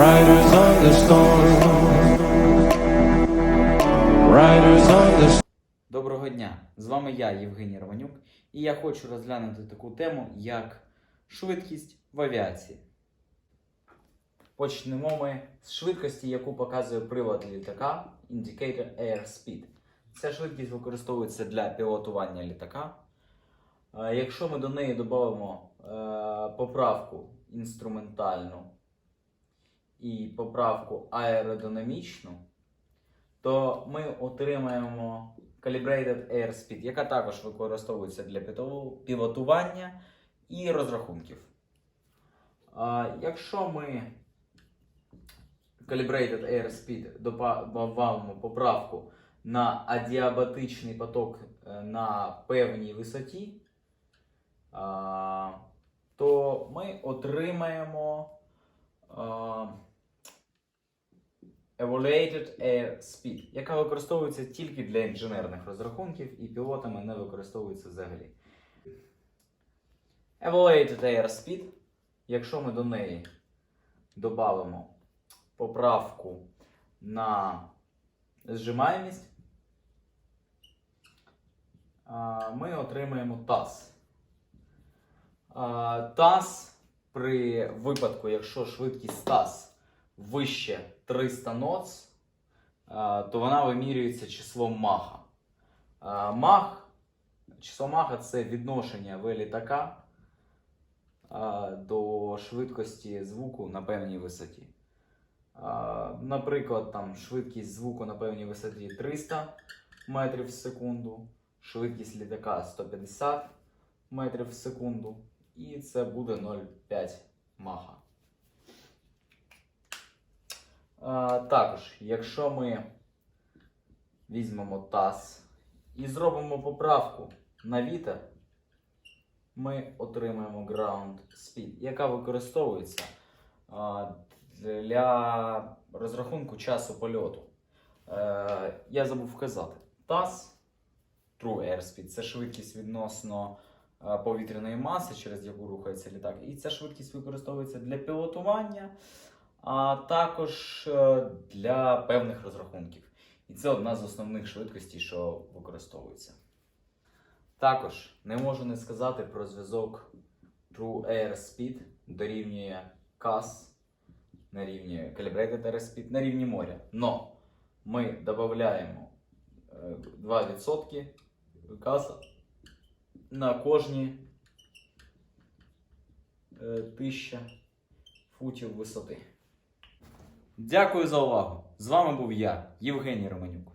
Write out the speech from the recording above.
Riders on the storm. Riders on the storm. Доброго дня! З вами я, Євгеній Романюк, і я хочу розглянути таку тему, як швидкість в авіації. Почнемо ми з швидкості, яку показує привод літака Indicator Airspeed. Ця швидкість використовується для пілотування літака. Е, Якщо ми до неї додамо е, поправку інструментальну і поправку аеродинамічну, то ми отримаємо Calibrated Airspeed, яка також використовується для пілотування і розрахунків. Якщо ми Calibrated Airspeed додамо поправку на адіабатичний поток е, на певній висоті, то ми отримаємо Evaluated Air Speed, яка використовується тільки для інженерних розрахунків і пілотами не використовується взагалі. Evaluated Air Speed, якщо ми до неї додамо поправку на зжимаємість, ми отримаємо TAS. TAS при випадку, якщо швидкість TAS вище 300 ноц, то вона вимірюється числом маха. Мах, число маха це відношення В літака до швидкості звуку на певній висоті. Наприклад, там швидкість звуку на певній висоті 300 метрів в секунду, швидкість літака 150 метрів в секунду, і це буде 0,5 маха. Також, якщо ми візьмемо таз і зробимо поправку на вітер, ми отримаємо ground speed, яка використовується для розрахунку часу польоту. Е, я забув вказати. TAS, True Airspeed, це швидкість відносно е, повітряної маси, через яку рухається літак. І ця швидкість використовується для пілотування, а також е, для певних розрахунків. І це одна з основних швидкостей, що використовується. Також не можу не сказати про зв'язок True Airspeed дорівнює CAS на рівні Calibrated Airspeed на рівні моря. Но ми додаємо 2% CAS на кожні е, 1000 футів висоти. Дякую за увагу! З вами був я, Євгеній Романюк.